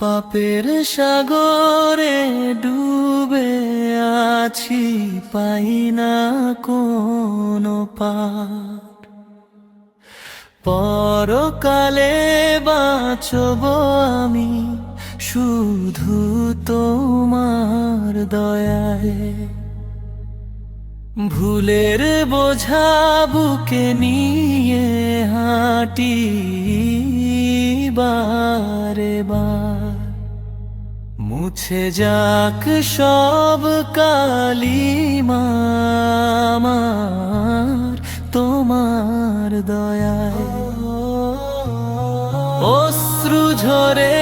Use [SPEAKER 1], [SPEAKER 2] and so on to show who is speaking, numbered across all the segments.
[SPEAKER 1] পাপের সাগরে ডুবে আছি পাই না কোনো পার পরকালে বাঁচব আমি শুধু তোমার দয়ায়। ভুলের বোঝা বুকে নিয়ে হাঁটি বারে বার মুছে যাক সব কালিমার তোমার দয়ায়। অশ্রু ঝরে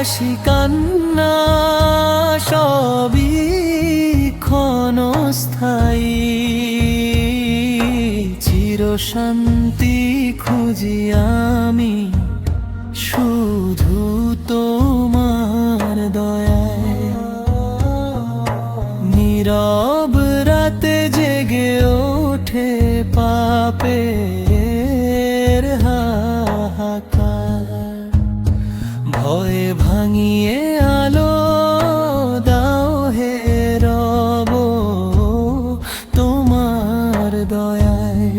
[SPEAKER 1] হাসি কান্না, সবই ক্ষণস্থায়ী। চির শান্তি খুঁজি আমি, শুধু তোমার দয়ায়। নীরব রাতে জেগে ওঠে পাপের ভাঙিয়ে আলো দাও হে রব, তোমার দয়ায়।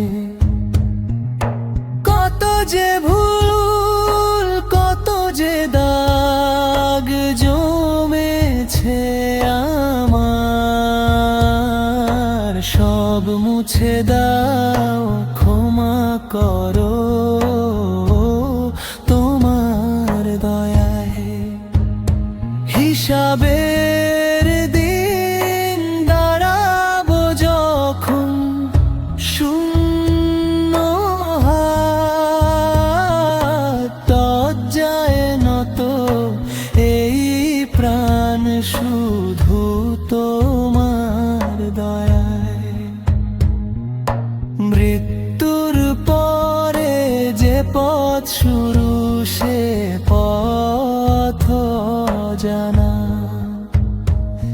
[SPEAKER 1] কত যে ভুল, কত যে দাগ জমেছে আমার, সব মুছে দাও, ক্ষমা করো। শুধু তোমার দয়ায়। মৃত্যুর পরে যে পথ শুরু, সে পথ জানা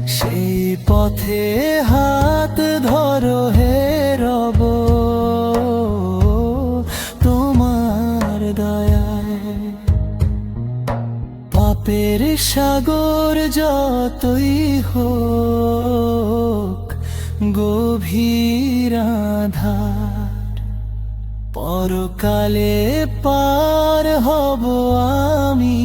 [SPEAKER 1] সেই পথে হাত ধরো হে পাপের সাগর যতই হোক গভীর আধার। পরকালে পার হব আমি।